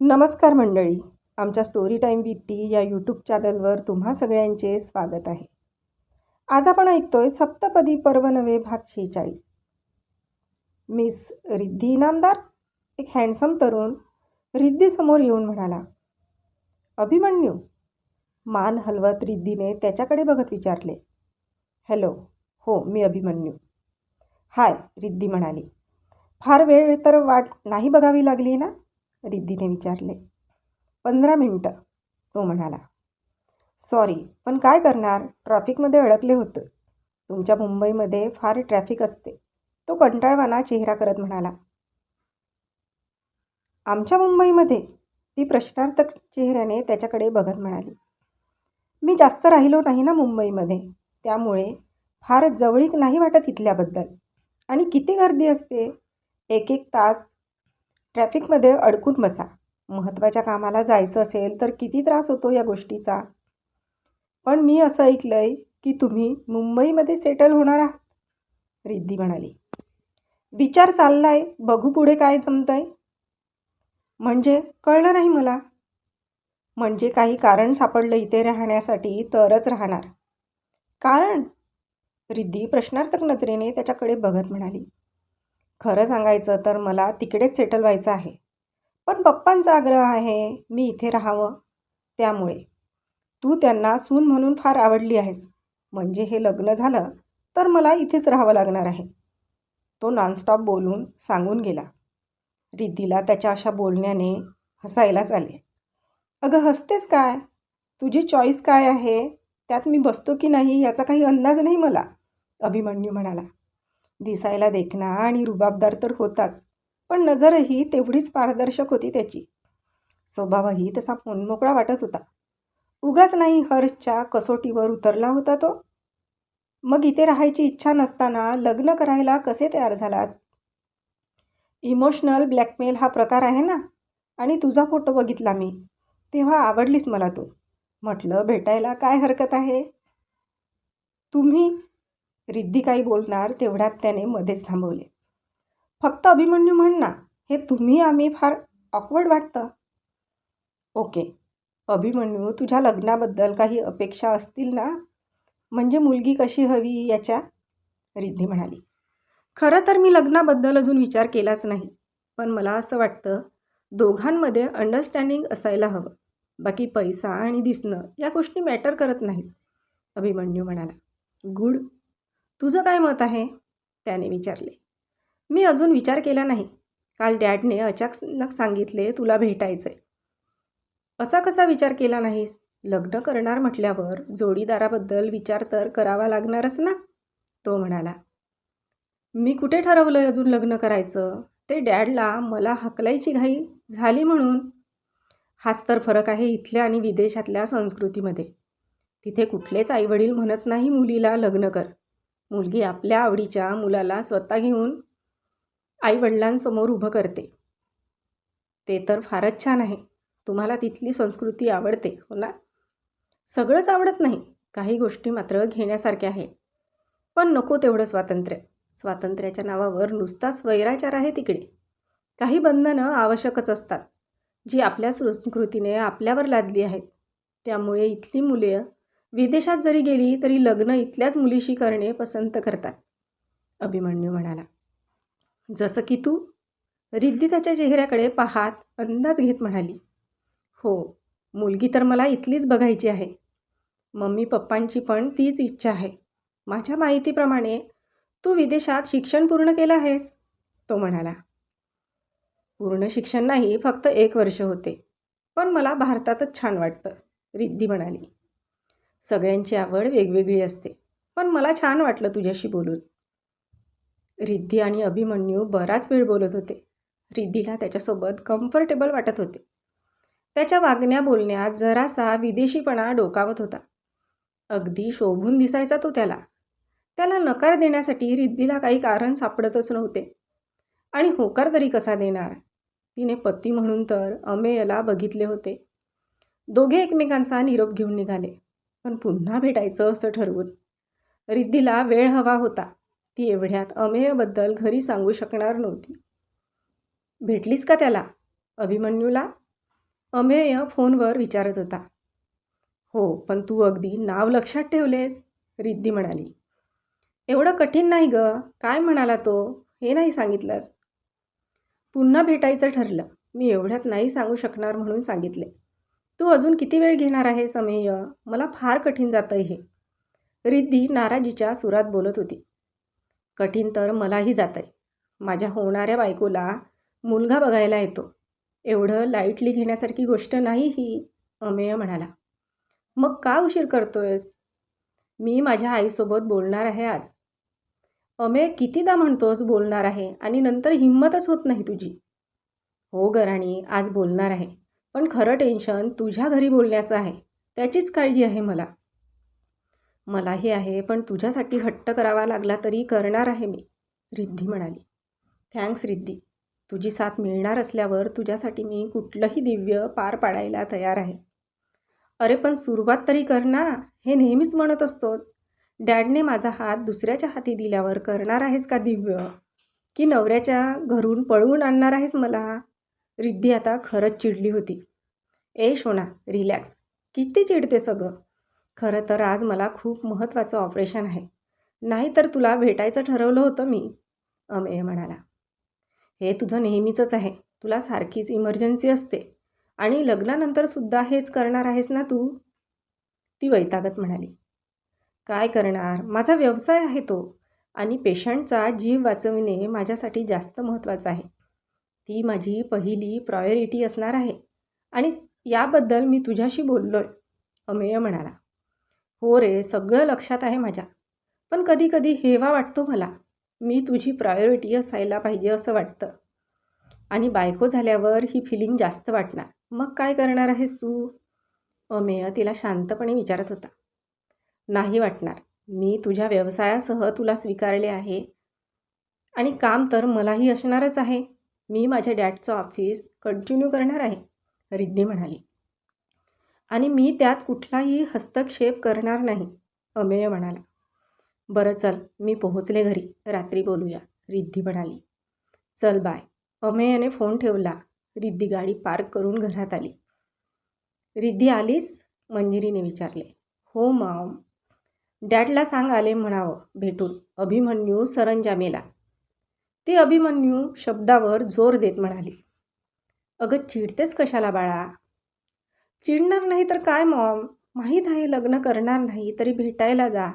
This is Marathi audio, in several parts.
नमस्कार मंडळी. आमच्या स्टोरी टाईम विथ टी या यूट्यूब चॅनलवर तुम्हा सगळ्यांचे स्वागत आहे. आज आपण ऐकतोय सप्तपदी पर्व नवे भाग शेहेचाळीस. मिस रिद्धी इनामदार एक हँडसम तरुण रिद्धीसमोर येऊन म्हणाला अभिमन्यू मान हलवत रिद्धीने त्याच्याकडे बघत विचारले. हॅलो हो मी अभिमन्यू. हाय रिद्धी म्हणाली. फार वेळ तर वाट नाही बघावी लागली ना? रिद्धीने विचारले. पंधरा मिनटं तो म्हणाला. सॉरी पण काय करणार? ट्रॅफिकमध्ये अडकले होतं. तुमच्या मुंबईमध्ये फार ट्रॅफिक असते. तो कंटाळवाना चेहरा करत म्हणाला. आमच्या मुंबईमध्ये ती प्रश्नार्थक चेहऱ्याने त्याच्याकडे बघत म्हणाली. मी जास्त राहिलो नाही ना मुंबईमध्ये. त्यामुळे फार जवळीक नाही वाटत इथल्याबद्दल. आणि किती गर्दी असते? एक एक तास ट्रॅफिकमध्ये अडकून बसा. महत्त्वाच्या कामाला जायचं असेल तर किती त्रास होतो या गोष्टीचा? पण मी असं ऐकलं आहे की तुम्ही मुंबईमध्ये सेटल होणार आहात रिद्धी म्हणाली. विचार चाललाय बघू पुढे काय जमतंय. म्हणजे कळलं नाही मला. म्हणजे काही कारण सापडलं इथे राहण्यासाठी तरच राहणार. कारण? रिद्धी प्रश्नार्थक नजरेने त्याच्याकडे बघत म्हणाली. खरं सांगायचं तर मला तिकडेच सेटल व्हायचं आहे. पण पप्पांचा आग्रह आहे मी इथे राहावं. त्यामुळे. तू त्यांना सून म्हणून फार आवडली आहेस. म्हणजे हे लग्न झालं तर मला इथेच राहावं लागणार आहे. तो नॉनस्टॉप बोलून सांगून गेला. रिद्धीला त्याच्या अशा बोलण्याने हसायलाच आले. अगं हसतेस काय? तुझी चॉईस काय आहे? त्यात मी बसतो की नाही याचा काही अंदाज नाही मला अभिमन्यू म्हणाला. दिसायला देखणा आणि रुबाबदार तर होताच पण नजरही तेवढीच पारदर्शक होती त्याची. स्वभावही तसा मोकळा वाटत होता. उगाच नाही हर्षच्या कसोटीवर उतरला होता तो? मग इथे राहायची इच्छा नसताना लग्न करायला कसे तयार झालात? इमोशनल ब्लॅकमेल हा प्रकार आहे ना? आणि तुझा फोटो बघितला मी. तेव्हा आवडलीस मला तू. म्हटलं भेटायला काय हरकत आहे? तुम्ही रिद्धी काही बोलणार तेवढ्यात त्याने मध्येच थांबवले. फक्त अभिमन्यू म्हण ना हे तुम्ही आम्ही फार ऑकवर्ड वाटतं. ओके अभिमन्यू तुझ्या लग्नाबद्दल काही अपेक्षा असतील ना? म्हणजे मुलगी कशी हवी याच्या? रिद्धी म्हणाली. खरं तर मी लग्नाबद्दल अजून विचार केलाच नाही पण मला असं वाटतं दोघांमध्ये अंडरस्टँडिंग असायला हवं. बाकी पैसा आणि दिसणं या गोष्टी मॅटर करत नाहीत अभिमन्यू म्हणाला. गुड. तुझं काय मत आहे? त्याने विचारले. मी अजून विचार केला नाही. काल डॅडने अचानक सांगितले तुला भेटायचं आहे असा कसा विचार केला नाहीस? लग्न करणार म्हटल्यावर जोडीदाराबद्दल विचार तर करावा लागणारच ना? तो म्हणाला. मी कुठे ठरवलं आहे अजून लग्न करायचं? ते डॅडला मला हकलायची घाई झाली म्हणून. हाच तर फरक आहे इथल्या आणि विदेशातल्या संस्कृतीमध्ये. तिथे कुठलेच आईवडील म्हणत नाही मुलीला लग्न कर. मुलगी आपल्या आवडीच्या मुलाला स्वतः घेऊन आईवडिलांसमोर उभं करते. ते तर फारच छान आहे. तुम्हाला तिथली संस्कृती आवडते हो ना? सगळंच आवडत नाही. काही गोष्टी मात्र घेण्यासारख्या आहेत. पण नको तेवढं स्वातंत्र्य. स्वातंत्र्याच्या नावावर नुसताच वैराचार आहे तिकडे. काही बंधनं आवश्यकच असतात. जी आपल्या संस्कृतीने आपल्यावर लादली आहेत. त्यामुळे इथली मुले विदेशात जरी गेली तरी लग्न इथल्याच मुलीशी करणे पसंत करतात. अभिमन्यू म्हणाला जसं की तू रिद्धी त्याच्या चेहऱ्याकडे पाहात अंदाज घेत म्हणाली हो मुलगी तर मला इथलीच बघायची आहे. मम्मी पप्पांची पण तीच इच्छा आहे. माझ्या माहितीप्रमाणे तू विदेशात शिक्षण पूर्ण केलं आहेस? तो म्हणाला पूर्ण शिक्षण नाही फक्त एक वर्ष होते. पण मला भारतातच छान वाटतं रिद्धी म्हणाली. सगळ्यांची आवड वेगवेगळी असते. पण मला छान वाटलं तुझ्याशी बोलून. रिद्धी आणि अभिमन्यू बराच वेळ बोलत होते. रिद्धीला त्याच्यासोबत कम्फर्टेबल वाटत होते. त्याच्या वागण्या बोलण्यात जरासा विदेशीपणा डोकावत होता. अगदी शोभून दिसायचा तो त्याला. त्याला नकार देण्यासाठी रिद्धीला काही कारण सापडतच नव्हते. आणि होकार तरी कसा देणार? तिने पती म्हणून तर अमेयला बघितले होते. दोघे एकमेकांचा निरोप घेऊन निघाले. पण पुन्हा भेटायचं असं ठरवून. रिद्धीला वेळ हवा होता. ती एवढ्यात अमेयबद्दल घरी सांगू शकणार नव्हती. भेटलीस का त्याला? अभिमन्यूला. अमेय फोनवर विचारत होता. हो पण तू अगदी नाव लक्षात ठेवलेस रिद्धी म्हणाली. एवढं कठीण नाही ग. काय म्हणाला तो? हे नाही सांगितलंस. पुन्हा भेटायचं ठरलं. मी एवढ्यात नाही सांगू शकणार म्हणून सांगितले. तू अजून किती वेळ घेणार आहे समेय? मला फार कठीण जातं हे. रिद्धी नाराजीच्या सुरात बोलत होती. कठीण तर मलाही जात आहे माझ्या होणाऱ्या बायकोला मुलगा बघायला येतो. एवढं लाईटली घेण्यासारखी गोष्ट नाही ही अमेय म्हणाला. मग का उशीर करतोयस? मी माझ्या आईसोबत बोलणार आहे आज. अमेय कितीदा म्हणतोस बोलणार आहे आणि नंतर हिंमतच होत नाही तुझी. हो गराणी आज बोलणार आहे. पण खरं टेन्शन तुझ्या घरी बोलण्याचं आहे त्याचीच काळजी आहे मला. मलाही आहे पण तुझ्यासाठी हट्ट करावा लागला तरी करणार आहे मी रिद्धी म्हणाली. थँक्स रिद्धी तुझी साथ मिळणार असल्यावर तुझ्यासाठी मी कुठलंही दिव्य पार पाडायला तयार आहे. अरे पण सुरुवात तरी कर ना हे नेहमीच म्हणत असतोच डॅडने माझा हात दुसऱ्याच्या हाती दिल्यावर करणार आहेस का दिव्य? की नवऱ्याच्या घरून पळवून आणणार आहेस मला? रिद्धी आता खरंच चिडली होती. ए शोना रिलॅक्स. किती चिडते सगळं. खरं तर आज मला खूप महत्त्वाचं ऑपरेशन आहे. नाहीतर तुला भेटायचं ठरवलं होतं मी अमेय म्हणाला. हे तुझं नेहमीचंच आहे. तुला सारखीच इमर्जन्सी असते. आणि लग्नानंतरसुद्धा हेच करणार आहेस ना तू? ती वैतागत म्हणाली. काय करणार? माझा व्यवसाय आहे तो. आणि पेशंटचा जीव वाचविणे माझ्यासाठी जास्त महत्त्वाचं आहे. ती माझी पहिली प्रायोरिटी असणार आहे. आणि याबद्दल मी तुझ्याशी बोललो आहे अमेय म्हणाला. हो रे सगळं लक्षात आहे माझ्या. पण कधीकधी हेवा वाटतो मला मी तुझी प्रायोरिटी असायला पाहिजे असं वाटतं. आणि बायको झाल्यावर ही फिलिंग जास्त वाटणार. मग काय करणार आहेस तू? अमेय तिला शांतपणे विचारत होता. नाही वाटणार. मी तुझ्या व्यवसायासह तुला स्वीकारले आहे. आणि काम तर मलाही असणारच आहे. मी माझ्या डॅडचं ऑफिस कंटिन्यू करणार आहे रिद्धी म्हणाली. आणि मी त्यात कुठलाही हस्तक्षेप करणार नाही अमेय म्हणाला. बरं चल मी पोहोचले घरी रात्री बोलूया रिद्धी म्हणाली. चल बाय अमेयने फोन ठेवला रिद्धी गाडी पार्क करून घरात आली. रिद्धी आलीस? मंजिरीने विचारले. हो मॉम. डॅडला सांग आले म्हणावं भेटून अभिमन्यू सरंजामेला. ते अभिमन्यू शब्दावर जोर देत म्हणाली अगं चिडतेस कशाला बाळा? चिडणार नाही तर काय मॉम? माहीत आहे लग्न करणार नाही तरी भेटायला जा.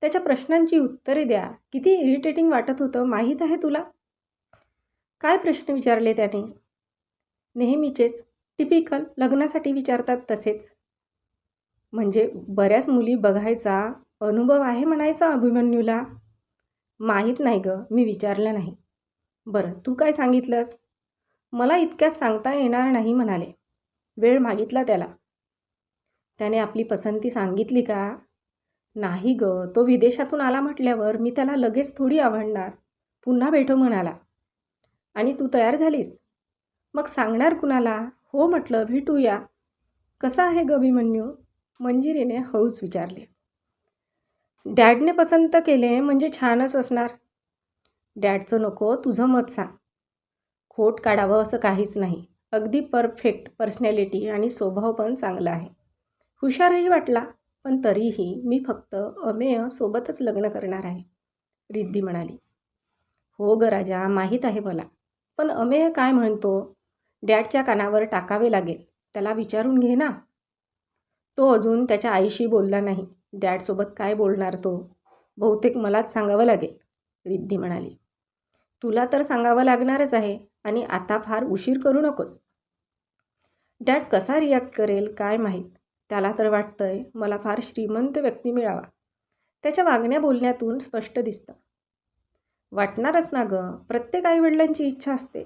त्याच्या प्रश्नांची उत्तरे द्या. किती इरिटेटिंग वाटत होतं माहीत आहे तुला? काय प्रश्न विचारले त्याने? नेहमीचेच टिपिकल लग्नासाठी विचारतात तसेच. म्हणजे बऱ्याच मुली बघायचा अनुभव आहे म्हणायचा अभिमन्यूला? माहीत नाही गं मी विचारलं नाही. बरं तू काय सांगितलंस? मला इतक्यात सांगता येणार नाही म्हणाले. वेळ मागितला त्याला. त्याने आपली पसंती सांगितली का? नाही ग तो विदेशातून आला म्हटल्यावर मी त्याला लगेच थोडी आवडणार. पुन्हा भेटो म्हणाला. आणि तू तयार झालीस? मग सांगणार कुणाला? हो म्हटलं भेटूया. कसा आहे ग अभिमन्यू? मंजिरीने हळूच विचारले. डॅडने पसंत केले म्हणजे छानच असणार. डॅडचं नको तुझं मत सांग. खोट काढावं असं काहीच नाही. अगदी परफेक्ट पर्सनॅलिटी आणि स्वभाव पण चांगला आहे. हुशारही वाटला पण तरीही मी फक्त अमेय सोबतच लग्न करणार आहे रिद्धी म्हणाली. हो ग राजा माहीत आहे मला. पण अमेय काय म्हणतो? डॅडच्या कानावर टाकावे लागेल. त्याला विचारून घे ना. तो अजून त्याच्या आईशी बोलला नाही. डॅडसोबत काय बोलणार तो? बहुतेक मलाच सांगावं लागेल रिद्धी म्हणाली. तुला तर सांगावं लागणारच आहे आणि आता फार उशीर करू नकोस. डॅड कसा रिॲक्ट करेल काय माहीत? त्याला तर वाटतंय मला फार श्रीमंत व्यक्ती मिळावा. त्याच्या वागण्या बोलण्यातून स्पष्ट दिसतं. वाटणारच ना गं प्रत्येक आईवडिलांची इच्छा असते.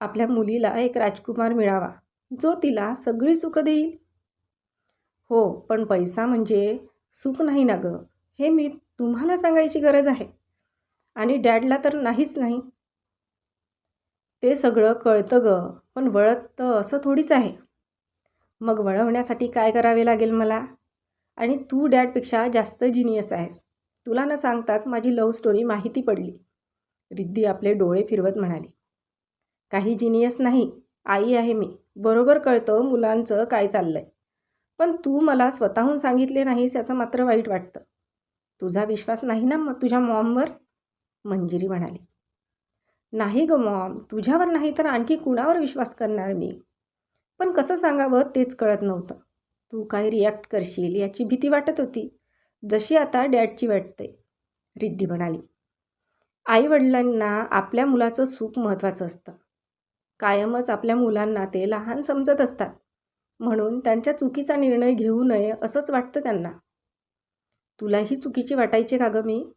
आपल्या मुलीला एक राजकुमार मिळावा जो तिला सगळी सुख देईल. हो पण पैसा म्हणजे सुख नाही ना गं हे मी तुम्हाला सांगायची गरज आहे. आणि डॅडला तर नाहीच नाही. ते सगळं कळतं ग पण वळत तर असं थोडीच आहे. मग वळवण्यासाठी काय करावे लागेल मला? आणि तू डॅडपेक्षा जास्त जिनियस आहेस. तुला न सांगतात माझी लव्ह स्टोरी माहिती पडली. रिद्धी आपले डोळे फिरवत म्हणाली. काही जिनियस नाही. आई आहे मी. बरोबर कळतं मुलांचं काय चाललंय. पण तू मला स्वतःहून सांगितले नाहीस याचं मात्र वाईट वाटतं. तुझा विश्वास नाही ना मग तुझ्या मॉमवर मंजिरी म्हणाली. नाही ग मॉम तुझ्यावर नाही तर आणखी कुणावर विश्वास करणार मी? पण कसं सांगावं तेच कळत नव्हतं. तू काय रिॲक्ट करशील याची भीती वाटत होती. जशी आता डॅडची वाटते. रिद्धी म्हणाली. आईवडिलांना आपल्या मुलाचं सुख महत्त्वाचं असतं. कायमच आपल्या मुलांना ते लहान समजत असतात. म्हणून त्यांच्या चुकीचा निर्णय घेऊ नये असंच वाटतं त्यांना. तुलाही चुकीची वाटायची का गं मी?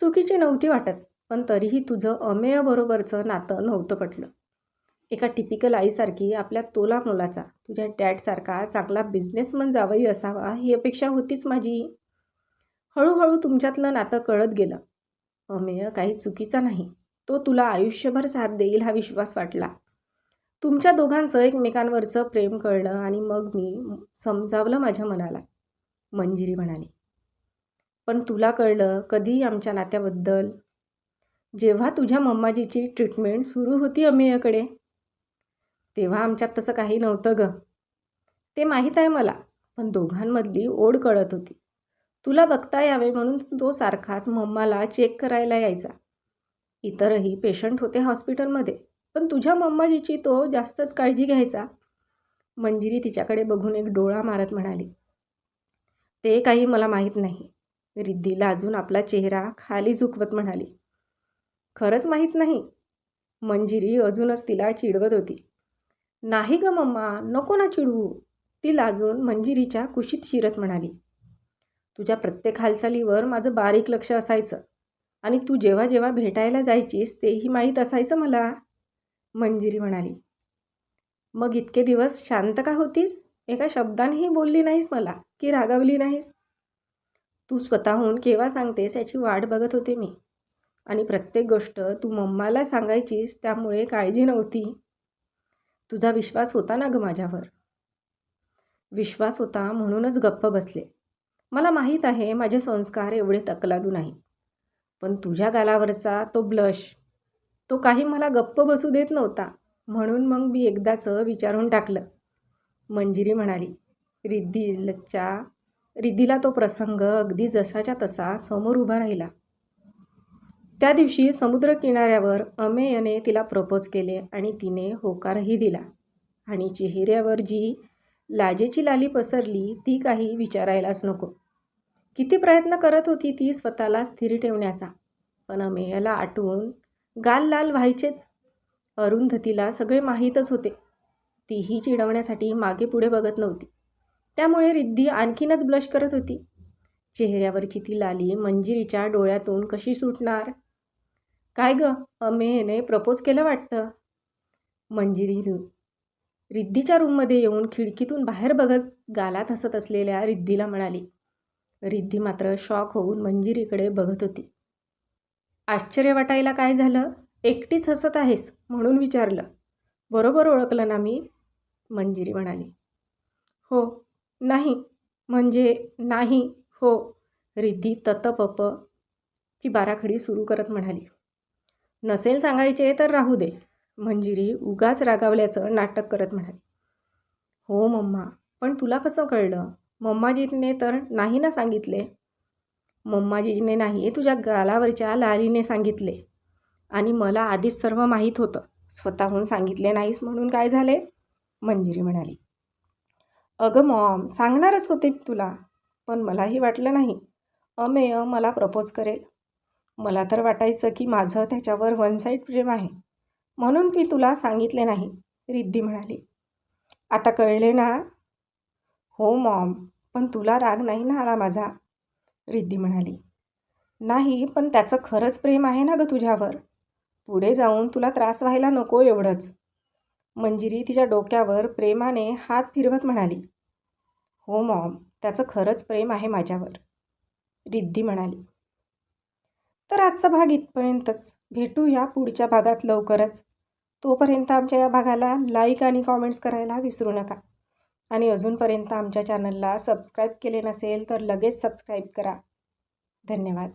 चुकीची नव्हती वाटत पण तरीही तुझं अमेयबरोबरचं नातं नव्हतं पटलं. एका टिपिकल आईसारखी आपल्या तोला मुलाचा तुझ्या डॅडसारखा चांगला बिझनेसमन जावई असावा ही अपेक्षा होतीच माझी. हळूहळू तुमच्यातलं नातं कळत गेलं. अमेय काही चुकीचा नाही तो तुला आयुष्यभर साथ देईल हा विश्वास वाटला. तुमच्या दोघांचं एकमेकांवरचं प्रेम कळलं आणि मग मी समजावलं माझ्या मनाला. मंजिरी म्हणाली पण तुला कळलं कधी आमच्या नात्याबद्दल? जेव्हा तुझ्या मम्माजीची ट्रीटमेंट सुरू होती अमेयकडे. तेव्हा आमच्यात तसं काही नव्हतं ग. ते माहीत आहे मला पण दोघांमधली ओढ कळत होती. तुला बघता यावे म्हणून तो सारखाच मम्माला चेक करायला यायचा. इतरही पेशंट होते हॉस्पिटलमध्ये पण तुझ्या मम्माजीची तो जास्तच काळजी घ्यायचा. मंजिरी तिच्याकडे बघून एक डोळा मारत म्हणाली ते काही मला माहीत नाही. रिद्धीला अजून आपला चेहरा खाली झुकवत म्हणाली. खरंच माहीत नाही. मंजिरी अजूनच तिला चिडवत होती. नाही ग मम्मा नको ना चिडवू ती लाजून मंजिरीच्या कुशीत शिरत म्हणाली. तुझ्या प्रत्येक हालचालीवर माझं बारीक लक्ष असायचं. आणि तू जेव्हा जेव्हा भेटायला जायचीस तेही माहीत असायचं मला. मंजिरी म्हणाली. मग इतके दिवस शांत का होतीस? एका शब्दानेही बोलली नाहीस मला की रागावली नाहीस? तू स्वतःहून केव्हा सांगतेस याची वाट बघत होते मी. आणि प्रत्येक गोष्ट तू मम्माला सांगायचीस त्यामुळे काळजी नव्हती. तुझा विश्वास होता ना ग माझ्यावर? विश्वास होता म्हणूनच गप्प बसले. मला माहीत आहे माझे संस्कार एवढे तकलादू नाही पण तुझ्या गालावरचा तो ब्लश तो काही मला गप्प बसू देत नव्हता. म्हणून मग मी एकदाचं विचारून टाकलं. मंजिरी म्हणाली रिद्धीलच्या रिद्धीला तो प्रसंग अगदी जसाच्या तसा समोर उभा राहिला. त्या दिवशी समुद्रकिनाऱ्यावर अमेयने तिला प्रपोज केले आणि तिने होकारही दिला. आणि चेहऱ्यावर जी लाजेची लाली पसरली ती काही विचारायलाच नको. किती प्रयत्न करत होती ती स्वतःला स्थिर ठेवण्याचा पण अमेयाला आटवून गाल लाल व्हायचेच. अरुंधतीला सगळे माहीतच होते. तीही चिडवण्यासाठी मागे पुढे बघत नव्हती. त्यामुळे रिद्धी आणखीनच ब्लश करत होती. चेहऱ्यावरची ती लाली मंजिरीच्या डोळ्यातून कशी सुटणार? काय ग अमेहने प्रपोज केलं वाटतं? मंजिरी रिद्धीच्या रूममध्ये येऊन खिडकीतून बाहेर बघत गालात हसत असलेल्या रिद्धीला म्हणाली रिद्धी मात्र शॉक होऊन मंजिरीकडे बघत होती. आश्चर्य वाटायला काय झालं? एकटीच हसत आहेस म्हणून विचारलं. बरोबर ओळखलं ना मी? मंजिरी म्हणाली. हो नाही. म्हणजे नाही. हो. रिद्धी ततपप ची बाराखडी सुरू करत म्हणाली. नसेल सांगायचे तर राहू दे. मंजिरी उगाच रागावल्याचं नाटक करत म्हणाली. हो मम्मा. पण तुला कसं कळलं? मम्माजीने तर नाही ना सांगितले? मम्माजीने नाही तुझ्या गालावरच्या लालीने सांगितले. आणि मला आधीच सर्व माहीत होतं. स्वतःहून सांगितले नाहीस म्हणून काय झाले? मंजिरी म्हणाली. अगं मॉम सांगणारच होते तुला पण मलाही वाटलं नाही. अमेय मला प्रपोज करेल. मला तर वाटायचं की माझं त्याच्यावर वन साईड प्रेम आहे. म्हणून मी तुला सांगितले नाही रिद्धी म्हणाली. आता कळले ना? हो मॉम पण तुला राग नाही ना आला माझा? रिद्धी म्हणाली. नाही पण त्याचं खरंच प्रेम आहे ना गं तुझ्यावर? पुढे जाऊन तुला त्रास व्हायला नको एवढंच. मंजिरी तिच्या डोक्यावर प्रेमाने हात फिरवत म्हणाली हो मॉम त्याचं खरंच प्रेम आहे माझ्यावर रिद्धी म्हणाली. तर आजचा भाग इथपर्यंतच. भेटूया पुढच्या भागात लवकरच. तोपर्यंत आमच्या या भागाला लाईक आणि कॉमेंट्स करायला विसरू नका. आणि अजूनपर्यंत आमच्या चॅनलला सबस्क्राईब केले नसेल तर लगेच सबस्क्राईब करा. धन्यवाद.